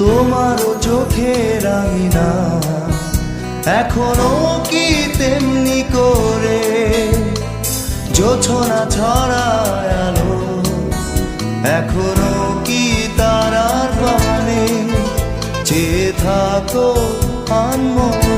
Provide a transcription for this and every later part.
তোমার চোখের আঙিনা এখনও জোছনা ছড়ায় আলো। এখনও কি তারার পানে চেয়ে থাকো আনমনে?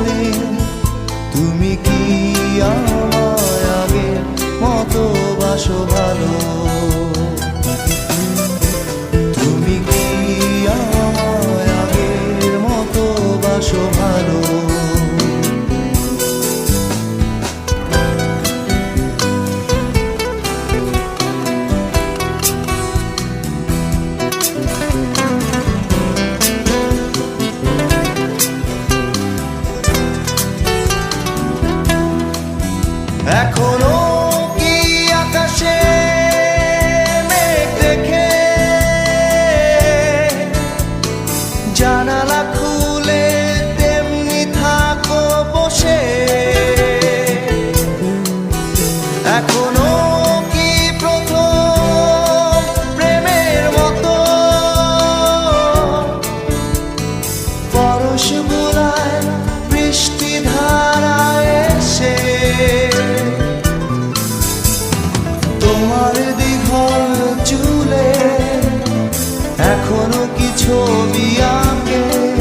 কোনো কিছু ছবি আঁকে?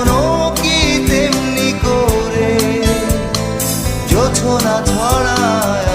এখনও কি তেমনি করে যোছনা ছড়ায়